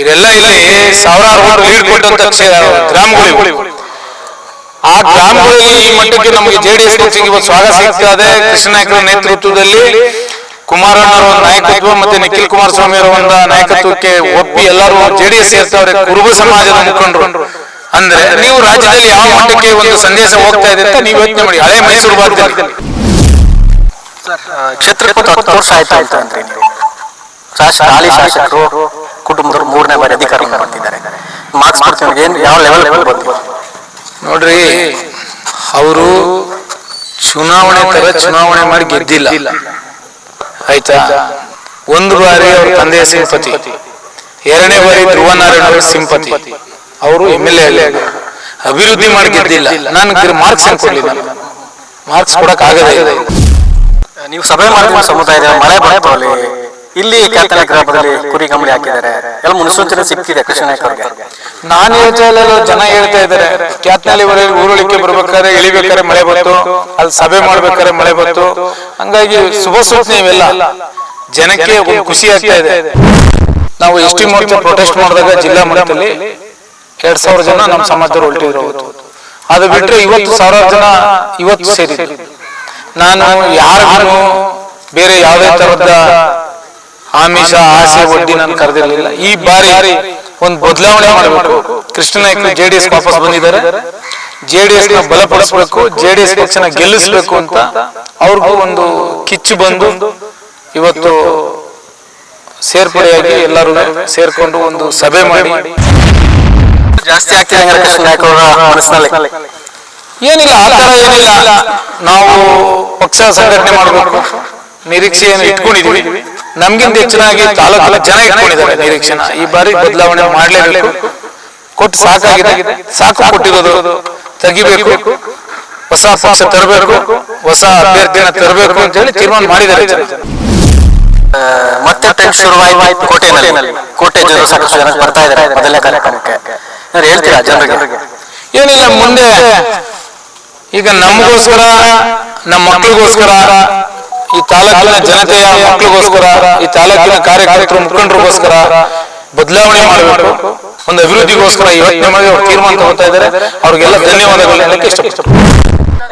ಇವರೆಲ್ಲ ಇಲ್ಲಿ ಸಾವಿರಾರು ಲೀಡ್ ಕೊಟ್ಟಂತ ಗ್ರಾಮಗಳು ಆ ಗ್ರಾಮಗಳಲ್ಲಿ ಈ ಮಟ್ಟಕ್ಕೆ ನಮಗೆ ಜೆಡಿಎಸ್ ಪಕ್ಷಕ್ಕೆ ಇವತ್ತು ಸ್ವಾಗತ ಸಿಗ್ತಾ ಇದೆ. ಕೃಷ್ಣ ನಾಯಕರ ನೇತೃತ್ವದಲ್ಲಿ ಕುಮಾರಣ್ಣವರ ನಾಯಕತ್ವ ಮತ್ತೆ ನಿಖಿಲ್ ಕುಮಾರಸ್ವಾಮಿ ಅವರ ಒಂದು ನಾಯಕತ್ವಕ್ಕೆ ಒಪ್ಪಿ ಎಲ್ಲರೂ ಜೆಡಿಎಸ್ ಸೇರ್ತಾವ್ರೆ ಕುರುಬ ಸಮಾಜದ ಮುಖಂಡರು. ಅಂದ್ರೆ ನೀವು ರಾಜ್ಯದಲ್ಲಿ ಯಾವ ಮಟ್ಟಕ್ಕೆ ಒಂದು ಸಂದೇಶ ಹೋಗ್ತಾ ಇದೆ ಅಂತ ನೀವು ಯೋಚನೆ ಮಾಡಿ. ಹಳೆ ಮೈಸೂರು ಭಾಗದಲ್ಲಿ. ಕ್ಷೇತ್ರಕ್ಕೆ ಹತ್ತು ವರ್ಷ ಅಂತ ಶಾಸಕರು ಕುಟುಂಬದವರು ಮೂರನೇ ಬಾರಿ ಅಧಿಕಾರ ಮಾಡ್ತಿದ್ದಾರೆ ಮಾರ್ಕ್ಸ್ ಕೊಡ್ತೀವಿ ಏನು ಯಾವ ಲೆವೆಲ್ ಲೆವೆಲ್ ಬಂತು ನೋಡ್ರಿ ಅವರು ಚುನಾವಣೆ ತರ ಚುನಾವಣೆ ಮಾಡಿ ಗೆದ್ದಿಲ್ಲ. ಆಯ್ತಾ? ಒಂದು ಬಾರಿ ಅವ್ರ ತಂದೆಯ ಸಿಂಪತಿ. ಎರಡನೇ ಬಾರಿ ಧ್ರುವ ನಾರಾಯಣ ಅವರ ಸಿಂಪತಿ. ಅವರು ಎಂ ಎಲ್ ಎ ಅಭಿವೃದ್ಧಿ ಮಾಡಿ ಗೆದ್ದಿಲ್ಲ. ನಾನು ಮಾರ್ಕ್ಸ್ ಕೊಡ್ಲಿ ನಾನು? ಮಾರ್ಕ್ಸ್ ಕೊಡಕ್ ಆಗದೇ ನೀವು ಸಭೆ ಮಾಡಿದ ಸಮುದಾಯದ ಮಳೆ ಬಳೆ ಇಲ್ಲಿ ಕೆತ್ತನೆ ಗ್ರಾಮದಲ್ಲಿ ಕುರಿ ಕಂಬಳಿ ಹಾಕಿದ್ದಾರೆ. ಎಲ್ಲ ಮುನ್ಸೂಚನೆ ಸಿಕ್ಕಿದೆ ಕೃಷ್ಣ ನಾಯ್ಕ ಅವ್ರಿಗೆ ನಾನು ಹೇಳ್ತಾ ಜನ ಹೇಳ್ತಾ ಇದ್ದಾರೆ. ಕ್ಯಾತ್ನಲ್ಲಿ ಊರೊಳಿಕೆ ಬರ್ಬೇಕಾದ್ರೆ ಇಳಿಬೇಕಾದ್ರೆ ಮಳೆ ಬಂತು ಅಲ್ಲಿ ಸಭೆ ಮಾಡ್ಬೇಕಾದ್ರೆ ಮಳೆ ಬಂತು ಹಂಗಾಗಿ ಶುಭ ಸೂಚನೆ ಇವೆಲ್ಲ. ಜನಕ್ಕೆ ಖುಷಿ ಆಗ್ತಾ ಇದೆ. ನಾವು ಎಸ್ ಟಿ ಮೋರ್ಚಾ ಪ್ರೊಟೆಸ್ಟ್ ಮಾಡಿದಾಗ ಜಿಲ್ಲಾ ಮಟ್ಟದಲ್ಲಿ ಎರಡ್ ಸಾವಿರ ಜನ ನಮ್ಮ ಸಮಾಜದವ್ರು ಹೊರಟಿದ್ರು ಅದು ಬಿಟ್ರೆ ಇವತ್ತು ಸಾವಿರಾರು ಜನ ಇವತ್ತು ಸೇರಿದ್ರು. ನಾನು ಯಾರು ಬೇರೆ ಯಾವುದೇ ತರದ ಆಮಿಷ ಆಸೆ ಒಡ್ಡಿ ನಾನು ಕರೆದಿರಲಿಲ್ಲ. ಈ ಬಾರಿ ಒಂದು ಬದಲಾವಣೆ ಮಾಡಬೇಕು. ಕೃಷ್ಣ ನಾಯ್ಕರು ಜೆಡಿಎಸ್ ವಾಪಸ್ ಬಂದಿದ್ದಾರೆ. ಜೆ ಜೆಡಿಎಸ್ನ ಬಲಪಡಿಸಬೇಕು ಜೆಡಿಎಸ್ ಪಕ್ಷನ ಗೆಲ್ಲಿಸಬೇಕು ಅಂತ ಅವ್ರಿಗೂ ಒಂದು ಕಿಚ್ಚು ಬಂದು ಇವತ್ತು ಸೇರ್ಪಡೆಯಾಗಿ ಎಲ್ಲರೂ ಸೇರ್ಕೊಂಡು ಒಂದು ಸಭೆ ಮಾಡಿ. ಜಾಸ್ತಿ ಆಗ್ತಿದೆ ಕೃಷ್ಣ ನಾಯ್ಕ ಮನಸ್ಸಿನಲ್ಲಿ. ಏನಿಲ್ಲ ಆ ತರ ಏನಿಲ್ಲ. ನಾವು ಪಕ್ಷ ಸಂಘಟನೆ ಮಾಡಬೇಕು. ನಿರೀಕ್ಷೆಯನ್ನು ಇಟ್ಕೊಂಡಿದೀವಿ. ನಮ್ಗಿಂತ ಹೆಚ್ಚಿನಾಗಿ ತಾಲೂಕಿನ ಜನ ಇಟ್ಕೊಂಡಿದ್ದಾರೆ ನಿರೀಕ್ಷಣ. ಈ ಬಾರಿ ಬದಲಾವಣೆ ಮಾಡಲೇಬೇಕು. ಕೊಟ್ಟು ಸಾಕಾಗಿದೆ. ಸಾಕು ಕೊಟ್ಟಿರೋದು ತೆಗಿಬೇಕು. ಹೊಸ ಪಕ್ಷ ತರಬೇಕು. ಹೊಸ ಅಭ್ಯರ್ಥಿನ ತರಬೇಕು ಅಂತ ಹೇಳಿ ತೀರ್ಮಾನ ಮಾಡಿದ್ದಾರೆ ಜನ. ಮತ್ತೆ ಟೈಮ್ ಶುರುವಾಯ್ತು ಕೋಟೆನಲ್ಲಿ ಕೋಟೆ ಜನರು ಸಾಕಷ್ಟು ಜನ ಬರ್ತಾ ಇದ್ದಾರೆ. ಮೊದಲನೇ ಕಾರ್ಯಕ್ರಮಕ್ಕೆ. ಹೇಳ್ತೀರಾ ಜನರಿಗೆ? ಏನಿಲ್ಲ ಮುಂದೆ ಈಗ ನಮಗೋಸ್ಕರ ನಮ್ಮ ಮಕ್ಕಳಿಗೋಸ್ಕರ ಈ ತಾಲೂಕಿನ ಜನತೆಯ ಮಕ್ಕಳಿಗೋಸ್ಕರ ಈ ತಾಲೂಕಿನ ಕಾರ್ಯಕರ್ತರು ಮುಖಂಡರಿಗೋಸ್ಕರ ಬದಲಾವಣೆ ಮಾಡಬೇಕು. ಒಂದು ಅಭಿವೃದ್ಧಿಗೋಸ್ಕರ ಯೋಚನೆ ಮಾಡಿ ಅವ್ರು ತೀರ್ಮಾನ ತಗೋತಾ ಇದ್ದಾರೆ. ಅವ್ರಿಗೆಲ್ಲ ಧನ್ಯವಾದಗಳು ಹೇಳಕ್ಕೆ ಇಷ್ಟಪಡ್ತೀನಿ.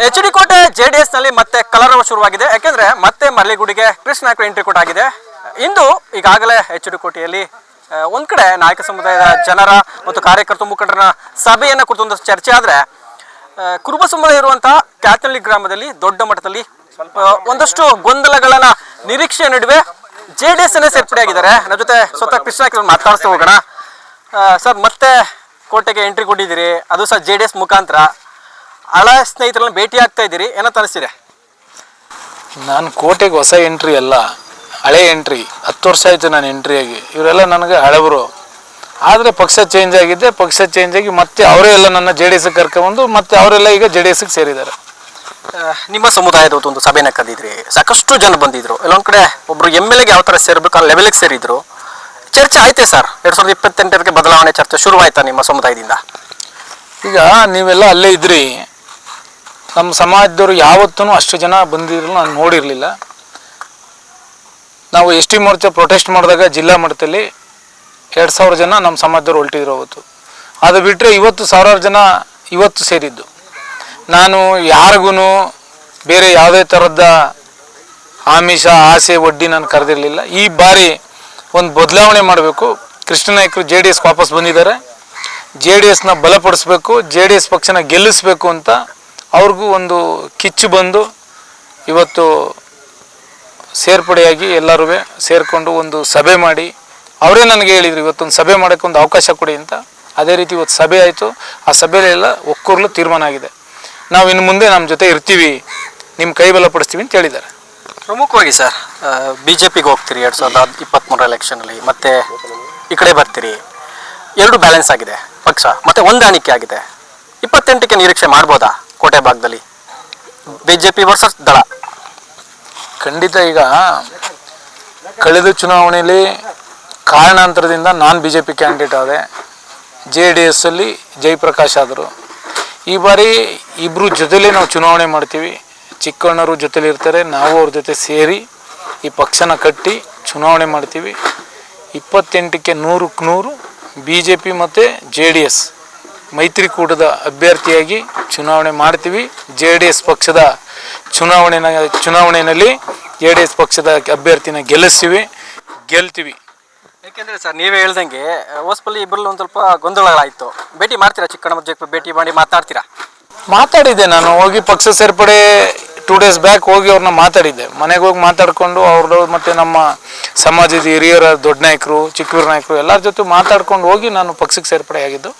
ಎಚ್ ಡಿ ಕೋಟೆ ಜೆಡಿಎಸ್ನಲ್ಲಿ ಮತ್ತೆ ಕಲರವ ಶುರುವಾಗಿದೆ. ಯಾಕೆಂದ್ರೆ ಮತ್ತೆ ಮರಳಿಗುಡಿಗೆ ಕೃಷ್ಣ ಎಂಟ್ರಿ ಎಂಟ್ರಿ ಆಗಿದೆ ಇಂದು ಈಗಾಗಲೇ ಎಚ್ ಡಿ ಕೋಟೆಯಲ್ಲಿ ಒಂದ್ ಕಡೆ ನಾಯಕ ಸಮುದಾಯದ ಜನರ ಮತ್ತು ಕಾರ್ಯಕರ್ತ ಮುಖಂಡರ ಸಭೆಯನ್ನ ಕುರಿತು ಒಂದು ಚರ್ಚೆ ಆದ್ರೆ ಕುರುಬ ಸಮುದಾಯ ಇರುವಂತಹ ಕ್ಯಾತನಳ್ಳಿ ಗ್ರಾಮದಲ್ಲಿ ದೊಡ್ಡ ಮಟ್ಟದಲ್ಲಿ ಒಂದಷ್ಟು ಗೊಂದಲಗಳನ್ನ ನಿರೀಕ್ಷೆ ನಡುವೆ ಜೆ ಡಿ ಎಸ್ ಸೇರ್ಪಡೆಯಾಗಿದ್ದಾರೆ ನನ್ನ ಜೊತೆ ಸ್ವತಃ ಕೃಷ್ಣ ನಾಯ್ಕ ಮಾತಾಡ್ತಾ ಹೋಗೋಣ. ಸರ್, ಮತ್ತೆ ಕೋಟೆಗೆ ಎಂಟ್ರಿ ಕೊಟ್ಟಿದ್ದೀರಿ. ಅದು ಸರ್ ಜೆ ಡಿ ಎಸ್ ಮುಖಾಂತರ. ಹಳ ಸ್ನೇಹಿತರನ್ನ ಭೇಟಿ ಆಗ್ತಾ ಇದ್ದೀರಿ. ಏನಂತ ಅನಿಸ್ತಿದೆ? ನಾನು ಕೋಟೆಗೆ ಹೊಸ ಎಂಟ್ರಿ ಅಲ್ಲ, ಹಳೆ ಎಂಟ್ರಿ, ಹತ್ತು ವರ್ಷ ಆಯಿತು ನಾನು ಎಂಟ್ರಿ ಆಗಿ. ಇವರೆಲ್ಲ ನನಗೆ ಹಳಬರು. ಆದರೆ ಪಕ್ಷ ಚೇಂಜ್ ಆಗಿದ್ದೆ, ಪಕ್ಷ ಚೇಂಜ್ ಆಗಿ ಮತ್ತೆ ಅವರೇ ಎಲ್ಲ ನನ್ನ ಜೆ ಡಿ ಎಸ್ಗೆ ಕರ್ಕೊಂಬಂದು ಮತ್ತೆ ಅವರೆಲ್ಲ ಈಗ ಜೆ ಡಿ ಎಸ್ಗೆ ಸೇರಿದ್ದಾರೆ. ನಿಮ್ಮ ಸಮುದಾಯದ ಒಂದು ಸಭೆನ ಕರೆದಿದ್ರಿ. ಸಾಕಷ್ಟು ಜನ ಬಂದಿದ್ರು. ಎಲ್ಲೊಂದು ಕಡೆ ಒಬ್ರು ಎಂ ಎಲ್ ಎಗೆ ಯಾವ ತರ ಸೇರ್ಬೇಕು, ಆ ಲೆವೆಲ್ಗೆ ಸೇರಿದ್ರು. ಚರ್ಚೆ ಆಯ್ತೆ ಸರ್. ಎರಡ್ ಸಾವಿರದ ಇಪ್ಪತ್ತೆಂಟರಿಗೆ ಬದಲಾವಣೆ ಚರ್ಚೆ ಶುರುವಾಯ್ತಾ ನಿಮ್ಮ ಸಮುದಾಯದಿಂದ? ಈಗ ನೀವೆಲ್ಲ ಅಲ್ಲೇ ಇದ್ರಿ. ನಮ್ಮ ಸಮಾಜದವರು ಯಾವತ್ತೂ ಅಷ್ಟು ಜನ ಬಂದಿರಲಿಲ್ಲ, ನಾನು ನೋಡಿರಲಿಲ್ಲ. ನಾವು ಎಸ್ ಟಿ ಮೋರ್ಚಾ ಪ್ರೊಟೆಸ್ಟ್ ಮಾಡಿದಾಗ ಜಿಲ್ಲಾ ಮಟ್ಟದಲ್ಲಿ ಎರಡು ಸಾವಿರ ಜನ ನಮ್ಮ ಸಮಾಜದವ್ರು ಹೊರಟಿದ್ರು ಅವತ್ತು. ಅದು ಬಿಟ್ಟರೆ ಇವತ್ತು ಸಾವಿರಾರು ಜನ ಇವತ್ತು ಸೇರಿದ್ದು. ನಾನು ಯಾರಿಗೂ ಬೇರೆ ಯಾವುದೇ ಥರದ ಆಮಿಷ, ಆಸೆ, ಒಡ್ಡಿ ನಾನು ಕರೆದಿರಲಿಲ್ಲ. ಈ ಬಾರಿ ಒಂದು ಬದಲಾವಣೆ ಮಾಡಬೇಕು. ಕೃಷ್ಣ ನಾಯಕರು ಜೆ ಡಿ ಎಸ್ ವಾಪಸ್ ಬಂದಿದ್ದಾರೆ. ಜೆ ಡಿ ಎಸ್ನ ಬಲಪಡಿಸ್ಬೇಕು, ಜೆ ಡಿ ಎಸ್ ಪಕ್ಷನ ಗೆಲ್ಲಿಸ್ಬೇಕು ಅಂತ ಅವ್ರಿಗೂ ಒಂದು ಕಿಚ್ಚು ಬಂದು ಇವತ್ತು ಸೇರ್ಪಡೆಯಾಗಿ ಎಲ್ಲರೂ ಸೇರಿಕೊಂಡು ಒಂದು ಸಭೆ ಮಾಡಿ, ಅವರೇ ನನಗೆ ಹೇಳಿದರು ಇವತ್ತೊಂದು ಸಭೆ ಮಾಡೋಕ್ಕೆ ಒಂದು ಅವಕಾಶ ಕೊಡಿ ಅಂತ. ಅದೇ ರೀತಿ ಇವತ್ತು ಸಭೆ ಆಯಿತು. ಆ ಸಭೆಯಲ್ಲೆಲ್ಲ ಒಕ್ಕೂರ್ಲು ತೀರ್ಮಾನ ಆಗಿದೆ. ನಾವು ಇನ್ನು ಮುಂದೆ ನಮ್ಮ ಜೊತೆ ಇರ್ತೀವಿ. ನಿಮ್ಮ ಕೈ ಬಲಪಡಿಸ್ತೀವಿ ಅಂತ ಹೇಳಿದ್ದಾರೆ. ಪ್ರಮುಖವಾಗಿ ಸರ್ ಬಿ ಜೆ ಪಿಗೆ ಹೋಗ್ತೀರಿ ಎರಡು ಸಾವಿರದ ಇಪ್ಪತ್ತ್ಮೂರ ಎಲೆಕ್ಷನಲ್ಲಿ ಮತ್ತೆ ಈ ಕಡೆ ಬರ್ತೀರಿ. ಎರಡು ಬ್ಯಾಲೆನ್ಸ್ ಆಗಿದೆ ಪಕ್ಷ ಮತ್ತೆ ಹೊಂದಾಣಿಕೆ ಆಗಿದೆ. ಇಪ್ಪತ್ತೆಂಟಕ್ಕೆ ನಿರೀಕ್ಷೆ ಮಾಡ್ಬೋದಾ ಕೋಟೆ ಭಾಗದಲ್ಲಿ? ಬಿ ಜೆ ಪಿ ವರ್ಸಸ್ ದಳ. ಖಂಡಿತ ಈಗ ಕಳೆದ ಚುನಾವಣೆಯಲ್ಲಿ ಕಾರಣಾಂತರದಿಂದ ನಾನು ಬಿ ಜೆ ಪಿ ಕ್ಯಾಂಡಿಡೇಟ್ ಆದೆ. ಜೆ ಡಿ ಎಸ್ ಅಲ್ಲಿ ಜಯಪ್ರಕಾಶ್ ಆದರು. ಈ ಬಾರಿ ಇಬ್ಬರು ಜೊತೆಲೇ ನಾವು ಚುನಾವಣೆ ಮಾಡ್ತೀವಿ. ಚಿಕ್ಕಣ್ಣರು ಜೊತೆಲಿ ಇರ್ತಾರೆ, ನಾವು ಅವ್ರ ಜೊತೆ ಸೇರಿ ಈ ಪಕ್ಷನ ಕಟ್ಟಿ ಚುನಾವಣೆ ಮಾಡ್ತೀವಿ. ಇಪ್ಪತ್ತೆಂಟಕ್ಕೆ ನೂರಕ್ಕೆ ನೂರು ಬಿ ಜೆ ಪಿ ಮತ್ತು ಜೆ ಡಿ ಎಸ್ ಮೈತ್ರಿಕೂಟದ ಅಭ್ಯರ್ಥಿಯಾಗಿ ಚುನಾವಣೆ ಮಾಡ್ತೀವಿ. ಜೆ ಡಿ ಎಸ್ ಪಕ್ಷದ ಚುನಾವಣೆನ ಚುನಾವಣೆಯಲ್ಲಿ ಜೆ ಡಿ ಎಸ್ ಪಕ್ಷದ ಅಭ್ಯರ್ಥಿನ ಗೆಲ್ಲಿಸ್ತೀವಿ. ಗೆಲ್ತೀವಿ. ಯಾಕೆಂದ್ರೆ ಸರ್ ನೀವೇ ಹೇಳ್ದಂಗೆ ಹೊಸಪಲ್ಲಿ ಇಬ್ಬರಲ್ಲಿ ಒಂದು ಸ್ವಲ್ಪ ಗೊಂದಲಗಳಾಯಿತು. ಭೇಟಿ ಮಾಡ್ತೀರಾ ಚಿಕ್ಕಣ್ಣ ಜಗಪ್ಪ ಭೇಟಿ ಮಾಡಿ ಮಾತಾಡ್ತೀರಾ? ಮಾತಾಡಿದ್ದೆ ನಾನು ಹೋಗಿ ಪಕ್ಷ ಸೇರ್ಪಡೆ ಟೂ ಡೇಸ್ ಬ್ಯಾಕ್ ಹೋಗಿ ಅವ್ರನ್ನ ಮಾತಾಡಿದ್ದೆ. ಮನೆಗೆ ಹೋಗಿ ಮಾತಾಡ್ಕೊಂಡು ಅವ್ರದ್ದು ಮತ್ತು ನಮ್ಮ ಸಮಾಜದ ಹಿರಿಯರ ದೊಡ್ಡ ನಾಯಕರು ಚಿಕ್ಕೂರು ನಾಯಕರು ಎಲ್ಲರ ಜೊತೆ ಮಾತಾಡ್ಕೊಂಡು ಹೋಗಿ ನಾನು ಪಕ್ಷಕ್ಕೆ ಸೇರ್ಪಡೆ ಆಗಿದ್ದು.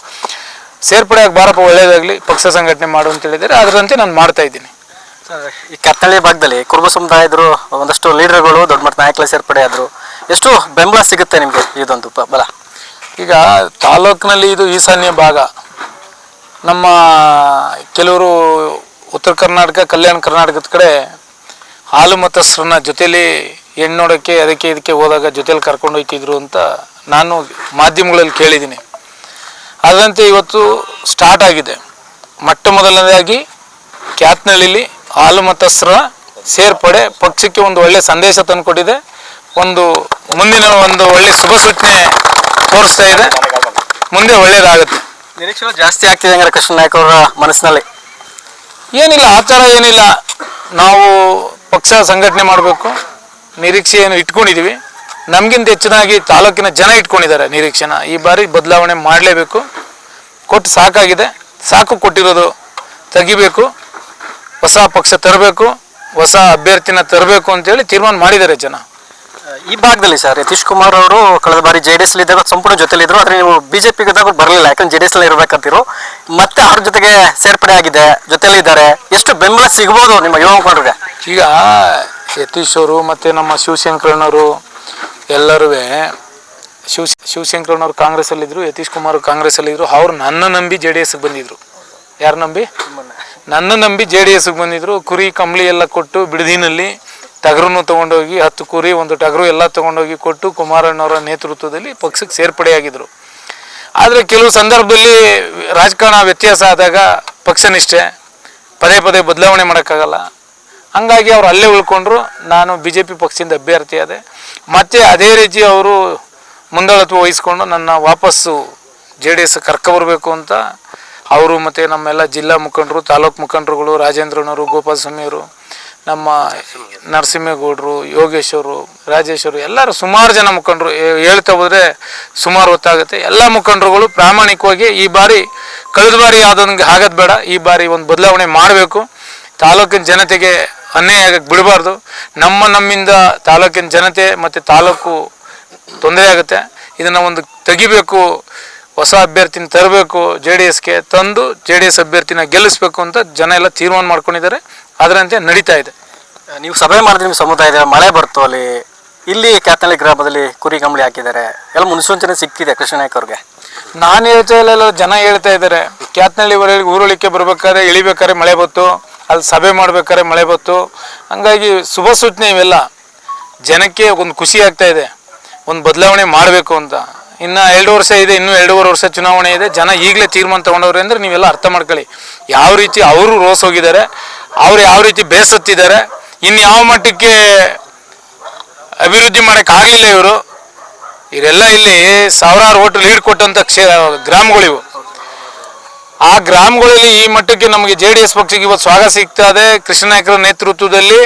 ಸೇರ್ಪಡೆ ಆಗಿ ಬಾರಪ್ಪ ಒಳ್ಳೇದಾಗಲಿ ಪಕ್ಷ ಸಂಘಟನೆ ಮಾಡು ಅಂತ ಹೇಳಿದರೆ ಅದರಂತೆ ನಾನು ಮಾಡ್ತಾ ಇದ್ದೀನಿ. ಸರ್ ಈ ಕತ್ತಳೆ ಭಾಗದಲ್ಲಿ ಕುರುಬ ಸಮುದಾಯದರು ಒಂದಷ್ಟು ಲೀಡರ್ಗಳು ದೊಡ್ಡ ಮಟ್ಟ ನಾಯಕರ ಸೇರ್ಪಡೆ ಆದರು. ಎಷ್ಟು ಬೆಂಬಲ ಸಿಗುತ್ತೆ ನಿಮಗೆ ಇದೊಂದು ಬಲ. ಈಗ ತಾಲೂಕಿನಲ್ಲಿ ಇದು ಈಶಾನ್ಯ ಭಾಗ. ನಮ್ಮ ಕೆಲವರು ಉತ್ತರ ಕರ್ನಾಟಕ, ಕಲ್ಯಾಣ ಕರ್ನಾಟಕದ ಕಡೆ ಹಾಲು ಮತಸ್ಥರನ್ನ ಜೊತೆಯಲ್ಲಿ ಹೆಣ್ಣು ನೋಡೋಕ್ಕೆ ಅದಕ್ಕೆ ಇದಕ್ಕೆ ಹೋದಾಗ ಜೊತೆಯಲ್ಲಿ ಕರ್ಕೊಂಡು ಹೋಗ್ತಿದ್ರು ಅಂತ ನಾನು ಮಾಧ್ಯಮಗಳಲ್ಲಿ ಕೇಳಿದ್ದೀನಿ. ಅದರಂತೆ ಇವತ್ತು ಸ್ಟಾರ್ಟ್ ಆಗಿದೆ. ಮೊಟ್ಟ ಮೊದಲನೇದಾಗಿ ಕ್ಯಾತ್ನಳ್ಳಿಲಿ ಹಾಲು ಮತಸ್ಥರ ಸೇರ್ಪಡೆ ಪಕ್ಷಕ್ಕೆ ಒಂದು ಒಳ್ಳೆಯ ಸಂದೇಶ ತಂದುಕೊಟ್ಟಿದೆ. ಒಂದು ಮುಂದಿನ ಒಂದು ಒಳ್ಳೆ ಶುಭ ಸೂಚನೆ ತೋರಿಸ್ತಾ ಇದೆ. ಮುಂದೆ ಒಳ್ಳೇದಾಗುತ್ತೆ ನಿರೀಕ್ಷೆ ಜಾಸ್ತಿ ಆಗ್ತಿದೆ ಹಂಗಾರೆ ಕೃಷ್ಣ ನಾಯಕ್ ಅವರ ಮನಸ್ಸಿನಲ್ಲಿ. ಏನಿಲ್ಲ ಆ ಥರ ಏನಿಲ್ಲ. ನಾವು ಪಕ್ಷ ಸಂಘಟನೆ ಮಾಡಬೇಕು. ನಿರೀಕ್ಷೆ ಏನು ಇಟ್ಕೊಂಡಿದ್ದೀವಿ ನಮಗಿಂತ ಹೆಚ್ಚಿನಾಗಿ ತಾಲೂಕಿನ ಜನ ಇಟ್ಕೊಂಡಿದ್ದಾರೆ ನಿರೀಕ್ಷೆನ. ಈ ಬಾರಿ ಬದಲಾವಣೆ ಮಾಡಲೇಬೇಕು. ಕೊಟ್ಟು ಸಾಕಾಗಿದೆ. ಸಾಕು ಕೊಟ್ಟಿರೋದು ತೆಗಿಬೇಕು. ಹೊಸ ಪಕ್ಷ ತರಬೇಕು. ಹೊಸ ಅಭ್ಯರ್ಥಿನ ತರಬೇಕು ಅಂತೇಳಿ ತೀರ್ಮಾನ ಮಾಡಿದ್ದಾರೆ ಜನ. ಈ ಭಾಗದಲ್ಲಿ ಸರ್ ಯತೀಶ್ ಕುಮಾರ್ ಅವರು ಕಳೆದ ಬಾರಿ ಜೆ ಡಿ ಎಸ್ ಇದ್ದಾಗ ಸಂಪೂರ್ಣ ಜೊತೆಲಿದ್ರು ಆದ್ರೆ ನೀವು ಬಿಜೆಪಿ ಇದ್ದಾಗ ಬರಲಿಲ್ಲ ಯಾಕಂದ್ರೆ ಜೆ ಡಿ ಎಸ್ ಇರ್ಬೇಕಂತಿರು ಮತ್ತೆ ಅವ್ರ ಜೊತೆಗೆ ಸೇರ್ಪಡೆ ಆಗಿದೆ ಜೊತೆಲಿ ಇದ್ದಾರೆ. ಎಷ್ಟು ಬೆಂಬಲ ಸಿಗ್ಬೋದು ನಿಮ್ಮ ಯುವ ಮುಖಂಡರಿಗೆ? ಈಗ ಯತೀಶ್ ಅವರು ಮತ್ತು ನಮ್ಮ ಶಿವಶಂಕರಣ್ಣವರು ಎಲ್ಲರೂ ಶಿವ ಶಿವಶಂಕರಣ್ಣವ್ರು ಕಾಂಗ್ರೆಸ್ಸಲ್ಲಿದ್ದರು ಯತೀಶ್ ಕುಮಾರ್ ಕಾಂಗ್ರೆಸ್ಸಲ್ಲಿದ್ದರು ಅವ್ರು ನನ್ನ ನಂಬಿ ಜೆ ಡಿ ಎಸ್ಗೆ ಬಂದಿದ್ರು. ಯಾರು ನಂಬಿ? ನನ್ನ ನಂಬಿ ಜೆ ಡಿ ಎಸ್ಗೆ ಬಂದಿದ್ರು ಕುರಿ ಕಂಬಳಿ ಎಲ್ಲ ಕೊಟ್ಟು ಬಿಡದಿನಲ್ಲಿ ಟಗರನ್ನು ತೊಗೊಂಡೋಗಿ ಹತ್ತು ಕುರಿ, ಒಂದು ಟಗರು ಎಲ್ಲ ತಗೊಂಡೋಗಿ ಕೊಟ್ಟು ಕುಮಾರಣ್ಣವರ ನೇತೃತ್ವದಲ್ಲಿ ಪಕ್ಷಕ್ಕೆ ಸೇರ್ಪಡೆಯಾಗಿದ್ದರು ಆದರೆ ಕೆಲವು ಸಂದರ್ಭದಲ್ಲಿ ರಾಜಕಾರಣ ವ್ಯತ್ಯಾಸ ಆದಾಗ ಪಕ್ಷ ನಿಷ್ಠೆ, ಪದೇ ಪದೇ ಬದಲಾವಣೆ ಮಾಡೋಕ್ಕಾಗಲ್ಲ. ಹಂಗಾಗಿ ಅವರು ಅಲ್ಲೇ ಉಳ್ಕೊಂಡ್ರು, ನಾನು ಬಿ ಜೆ ಪಿ ಪಕ್ಷದಿಂದ ಅಭ್ಯರ್ಥಿಯಾದೆ ಮತ್ತೆ ಅದೇ ರೀತಿ ಅವರು ಮುಂದಾಳತ್ವ ವಹಿಸ್ಕೊಂಡು ನನ್ನ ವಾಪಸ್ಸು ಜೆ ಡಿ ಎಸ್ ಕರ್ಕೊಬರ್ಬೇಕು ಅಂತ ಅವರು ಮತ್ತು ನಮ್ಮೆಲ್ಲ ಜಿಲ್ಲಾ ಮುಖಂಡರು, ತಾಲೂಕು ಮುಖಂಡರುಗಳು, ರಾಜೇಂದ್ರನವರು, ಗೋಪಾಲಸ್ವಾಮಿಯವರು ನಮ್ಮ ನರಸಿಂಹೇಗೌಡರು, ಯೋಗೇಶ್ವರು, ರಾಜೇಶ್ವರು ಎಲ್ಲರೂ ಸುಮಾರು ಜನ ಮುಖಂಡರು ಹೇಳ್ತಾ ಹೋದ್ರೆ ಸುಮಾರು ಹೊತ್ತಾಗುತ್ತೆ. ಎಲ್ಲ ಮುಖಂಡರುಗಳು ಪ್ರಾಮಾಣಿಕವಾಗಿ ಈ ಬಾರಿ, ಕಳೆದ ಬಾರಿ ಯಾವುದೊಂದು ಆಗೋದು ಬೇಡ. ಈ ಬಾರಿ ಒಂದು ಬದಲಾವಣೆ ಮಾಡಬೇಕು. ತಾಲೂಕಿನ ಜನತೆಗೆ ಅನ್ಯಾಯ ಆಗಕ್ಕೆ ಬಿಡಬಾರ್ದು. ನಮ್ಮ ನಮ್ಮಿಂದ ತಾಲೂಕಿನ ಜನತೆ ಮತ್ತು ತಾಲೂಕು ತೊಂದರೆ ಆಗುತ್ತೆ. ಇದನ್ನು ಒಂದು ತೆಗಿಬೇಕು. ಹೊಸ ಅಭ್ಯರ್ಥಿನ ತರಬೇಕು ಜೆ ಡಿ ಎಸ್ಗೆ ತಂದು ಜೆ ಡಿ ಎಸ್ ಅಭ್ಯರ್ಥಿನ ಗೆಲ್ಲಿಸಬೇಕು ಅಂತ ಜನ ಎಲ್ಲ ತೀರ್ಮಾನ ಮಾಡ್ಕೊಂಡಿದ್ದಾರೆ. ಅದರಂತೆ ನಡೀತಾ ಇದೆ. ನೀವು ಸಭೆ ಮಾಡಿದ್ರೆ ನಿಮ್ಮ ಸಮುದಾಯದ ಮಳೆ ಬರ್ತು ಅಲ್ಲಿ. ಇಲ್ಲಿ ಕ್ಯಾತನಳ್ಳಿ ಗ್ರಾಮದಲ್ಲಿ ಕುರಿ ಕಂಬಳಿ ಹಾಕಿದ್ದಾರೆ. ಎಲ್ಲ ಮುನ್ಸೂಚನೆ ಸಿಕ್ಕಿದೆ ಕೃಷ್ಣ ನಾಯ್ಕ ಅವ್ರಿಗೆ. ನಾನು ಹೇಳ್ತಾ ಇಲ್ಲ ಜನ ಹೇಳ್ತಾ ಇದ್ದಾರೆ. ಕ್ಯಾತ್ನಳ್ಳಿವರೆಗೆ ಊರುಳಿಕೆ ಬರ್ಬೇಕಾದ್ರೆ ಇಳಿಬೇಕಾದ್ರೆ ಮಳೆ ಬತ್ತು ಅಲ್ಲಿ ಸಭೆ ಮಾಡ್ಬೇಕಾದ್ರೆ ಮಳೆ ಬತ್ತು ಹಂಗಾಗಿ ಶುಭ ಸೂಚನೆ ಇವೆಲ್ಲ. ಜನಕ್ಕೆ ಒಂದು ಖುಷಿ ಆಗ್ತಾ ಇದೆ. ಒಂದು ಬದಲಾವಣೆ ಮಾಡಬೇಕು ಅಂತ. ಇನ್ನು ಎರಡು ವರ್ಷ ಇದೆ, ಇನ್ನೂ ಎರಡೂವರೆ ವರ್ಷ ಚುನಾವಣೆ ಇದೆ. ಜನ ಈಗಲೇ ತೀರ್ಮಾನ ತಗೊಂಡವ್ರೆ ಅಂದರೆ ನೀವೆಲ್ಲ ಅರ್ಥ ಮಾಡ್ಕೊಳ್ಳಿ. ಯಾವ ರೀತಿ ಅವರು ರೋಸ್ ಹೋಗಿದ್ದಾರೆ, ಅವ್ರು ಯಾವ ರೀತಿ ಬೇಸತ್ತಿದ್ದಾರೆ ಇನ್ನು ಯಾವ ಮಟ್ಟಕ್ಕೆ ಅಭಿವೃದ್ಧಿ ಮಾಡೋಕ್ಕಾಗಲಿಲ್ಲ ಇವರು. ಇವರೆಲ್ಲ ಇಲ್ಲಿ ಸಾವಿರಾರು ಓಟು ಲೀಡ್ ಕೊಟ್ಟಂತ ಕ್ಷೇ ಗ್ರಾಮಗಳಿವು ಆ ಗ್ರಾಮಗಳಲ್ಲಿ ಈ ಮಟ್ಟಕ್ಕೆ ನಮಗೆ ಜೆ ಡಿ ಎಸ್ ಪಕ್ಷಕ್ಕೆ ಇವತ್ತು ಸ್ವಾಗತ ಸಿಗ್ತಾ ಇದೆ. ಕೃಷ್ಣ ನಾಯಕರ ನೇತೃತ್ವದಲ್ಲಿ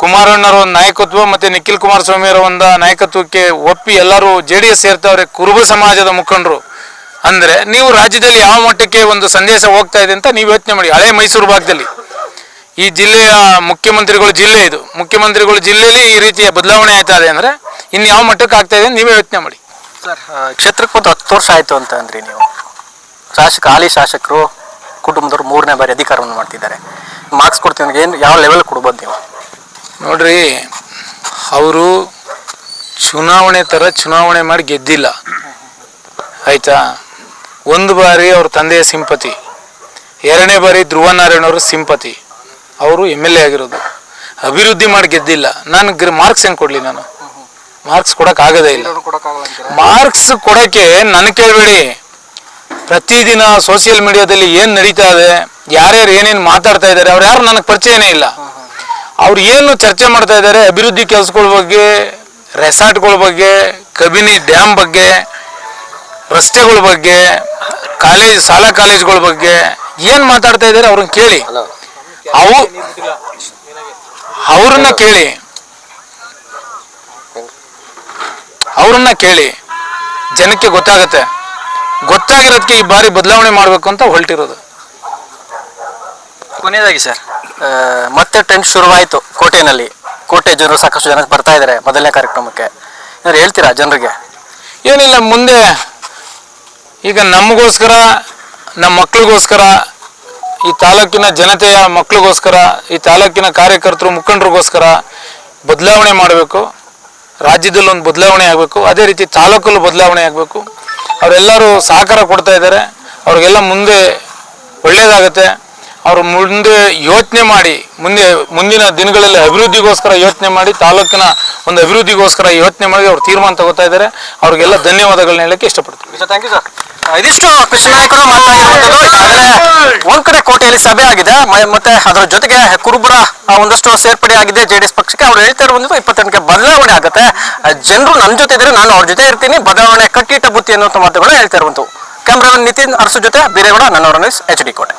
ಕುಮಾರಣ್ಣರ ಒಂದು ನಾಯಕತ್ವ ಮತ್ತು ನಿಖಿಲ್ ಕುಮಾರಸ್ವಾಮಿಯವರ ಒಂದು ನಾಯಕತ್ವಕ್ಕೆ ಒಪ್ಪಿ ಎಲ್ಲರೂ ಜೆ ಡಿ ಎಸ್ ಸೇರ್ತಾವ್ರೆ, ಕುರುಬ ಸಮಾಜದ ಮುಖಂಡರು. ಅಂದ್ರೆ ನೀವು ರಾಜ್ಯದಲ್ಲಿ ಯಾವ ಮಟ್ಟಕ್ಕೆ ಒಂದು ಸಂದೇಶ ಹೋಗ್ತಾ ಇದೆ ಅಂತ ನೀವು ಯೋಚನೆ ಮಾಡಿ, ಹಳೆ ಮೈಸೂರು ಭಾಗದಲ್ಲಿ. ಈ ಜಿಲ್ಲೆಯ ಮುಖ್ಯಮಂತ್ರಿಗಳು ಜಿಲ್ಲೆ ಇದು. ಮುಖ್ಯಮಂತ್ರಿಗಳು ಜಿಲ್ಲೆಯಲ್ಲಿ ಈ ರೀತಿಯ ಬದಲಾವಣೆ ಆಯ್ತಾ ಇದೆ ಅಂದ್ರೆ ಇನ್ನು ಯಾವ ಮಟ್ಟಕ್ಕೆ ಆಗ್ತಾ ಇದೆ ನೀವೇ ಯೋಚನೆ ಮಾಡಿ. ಸರ್ ಕ್ಷೇತ್ರಕ್ಕೆ ಒಂದು ಹತ್ತು ವರ್ಷ ಆಯಿತು ಅಂತ ಅಂದ್ರಿ ನೀವು. ಶಾಸಕ, ಹಾಲಿ ಶಾಸಕರು ಕುಟುಂಬದವರು ಮೂರನೇ ಬಾರಿ ಅಧಿಕಾರವನ್ನು ಮಾಡ್ತಿದ್ದಾರೆ. ಮಾರ್ಕ್ಸ್ ಕೊಡ್ತೀವಿ ನನಗೆ ಏನು, ಯಾವ ಲೆವೆಲ್ ಕೊಡ್ಬೋದು ನೀವು? ನೋಡ್ರಿ ಅವರು ಚುನಾವಣೆ ಥರ ಚುನಾವಣೆ ಮಾಡಿ ಗೆದ್ದಿಲ್ಲ. ಆಯ್ತಾ? ಒಂದು ಬಾರಿ ಅವ್ರ ತಂದೆಯ ಸಿಂಪತಿ ಎರಡನೇ ಬಾರಿ ಧ್ರುವ ನಾರಾಯಣವ್ರ ಸಿಂಪತಿ ಅವರು ಎಂ ಎಲ್ ಎ ಆಗಿರೋದು. ಅಭಿವೃದ್ಧಿ ಮಾಡಿ ಗೆದ್ದಿಲ್ಲ. ನಾನು ಗ್ರ ಮಾರ್ಕ್ಸ್ ಹೆಂಗೆ ಕೊಡಲಿ ನಾನು? ಮಾರ್ಕ್ಸ್ ಕೊಡೋಕೆ ಆಗದೇ ಇಲ್ಲ. ಮಾರ್ಕ್ಸ್ ಕೊಡೋಕ್ಕೆ ನಾನು ಕೇಳಬೇಡಿ. ಪ್ರತಿದಿನ ಸೋಷಿಯಲ್ ಮೀಡಿಯಾದಲ್ಲಿ ಏನು ನಡೀತಾ ಇದೆ ಯಾರ್ಯಾರು ಏನೇನು ಮಾತಾಡ್ತಾ ಇದ್ದಾರೆ ಅವ್ರು ಯಾರು ನನಗೆ ಪರಿಚಯನೇ ಇಲ್ಲ. ಅವ್ರು ಏನು ಚರ್ಚೆ ಮಾಡ್ತಾ ಇದ್ದಾರೆ ಅಭಿವೃದ್ಧಿ ಕೆಲಸಗಳ ಬಗ್ಗೆ ರೆಸಾರ್ಟ್ಗಳ ಬಗ್ಗೆ ಕಬಿನಿ ಡ್ಯಾಮ್ ಬಗ್ಗೆ ರಸ್ತೆಗಳ ಬಗ್ಗೆ ಕಾಲೇಜ್ ಶಾಲಾ ಕಾಲೇಜ್ಗಳ ಬಗ್ಗೆ ಏನ್ ಮಾತಾಡ್ತಾ ಇದ್ದಾರೆ ಅವ್ರನ್ನ ಕೇಳಿ. ಅವು ಅವ್ರನ್ನ ಕೇಳಿ. ಅವ್ರನ್ನ ಕೇಳಿ. ಜನಕ್ಕೆ ಗೊತ್ತಾಗತ್ತೆ. ಗೊತ್ತಾಗಿರೋದಕ್ಕೆ ಈ ಬಾರಿ ಬದಲಾವಣೆ ಮಾಡಬೇಕು ಅಂತ ಹೊರಟಿರೋದು. ಕೊನೆಯದಾಗಿ ಸರ್ ಮತ್ತೆ ಟೆಂಟ್ ಶುರುವಾಯಿತು ಕೋಟೆನಲ್ಲಿ. ಕೋಟೆ ಜನರು ಸಾಕಷ್ಟು ಜನ ಬರ್ತಾ ಇದ್ದಾರೆ ಮೊದಲನೇ ಕಾರ್ಯಕ್ರಮಕ್ಕೆ. ಏನಾದ್ರು ಹೇಳ್ತೀರಾ ಜನರಿಗೆ? ಏನಿಲ್ಲ, ಮುಂದೆ ಈಗ ನಮಗೋಸ್ಕರ, ನಮ್ಮ ಮಕ್ಳಿಗೋಸ್ಕರ, ಈ ತಾಲೂಕಿನ ಜನತೆಯ ಮಕ್ಳಿಗೋಸ್ಕರ, ಈ ತಾಲೂಕಿನ ಕಾರ್ಯಕರ್ತರು, ಮುಖಂಡರಿಗೋಸ್ಕರ ಬದಲಾವಣೆ ಮಾಡಬೇಕು. ರಾಜ್ಯದಲ್ಲಿ ಒಂದು ಬದಲಾವಣೆ ಆಗಬೇಕು. ಅದೇ ರೀತಿ ತಾಲೂಕಲ್ಲೂ ಬದಲಾವಣೆ ಆಗಬೇಕು. ಅವರೆಲ್ಲರೂ ಸಹಕಾರ ಕೊಡ್ತಾ ಇದ್ದಾರೆ. ಅವ್ರಿಗೆಲ್ಲ ಮುಂದೆ ಒಳ್ಳೆಯದಾಗತ್ತೆ ಅವರು ಮುಂದೆ ಯೋಚನೆ ಮಾಡಿ, ಮುಂದೆ, ಮುಂದಿನ ದಿನಗಳಲ್ಲಿ ಅಭಿವೃದ್ಧಿಗೋಸ್ಕರ ಯೋಚನೆ ಮಾಡಿ, ತಾಲೂಕಿನ ಒಂದು ಅಭಿವೃದ್ಧಿಗೋಸ್ಕರ ಯೋಚನೆ ಮಾಡಿ ಅವ್ರು ತೀರ್ಮಾನ ತಗೋತಾ ಇದ್ದಾರೆ. ಅವ್ರಿಗೆಲ್ಲ ಧನ್ಯವಾದಗಳನ್ನ ಹೇಳಕ್ಕೆ ಇಷ್ಟಪಡ್ತೀವಿ ಥ್ಯಾಂಕ್ ಯು ಸರ್ ಇದಿಷ್ಟು ಕೃಷ್ಣ ನಾಯಕರು ಈಗಾಗಲೇ ಒಂದ್ ಕಡೆ ಕೋಟೆಯಲ್ಲಿ ಸಭೆ ಆಗಿದೆ. ಮತ್ತೆ ಅದರ ಜೊತೆಗೆ ಕುರುಬರ ಒಂದಷ್ಟು ಸೇರ್ಪಡೆ ಆಗಿದೆ ಜೆಡಿಎಸ್ ಪಕ್ಷಕ್ಕೆ. ಅವ್ರು ಹೇಳ್ತಾ ಇರುವಂಥದ್ದು ಇಪ್ಪತ್ತೆಂಟಕ್ಕೆ ಬದಲಾವಣೆ ಆಗುತ್ತೆ. ಜನರು ನನ್ನ ಜೊತೆ ಇದ್ರೆ ನಾನು ಅವ್ರ ಜೊತೆ ಇರ್ತೀನಿ. ಬದಲಾವಣೆ ಕಟ್ಟಿಟ್ಟ ಬುತ್ತಿ ಅನ್ನುವಂಥ ಮಾತುಗಳು ಹೇಳ್ತಾ ಇರುವಂತವು ಕ್ಯಾಮ್ರಾಮನ್ ನಿತಿನ್ ಅರಸು ಜೊತೆ, ಬೀರೇಗೌಡ ನನ್ನವರ ನ್ಯೂಸ್ ಎಚ್ ಡಿ ಕೋಟೆ.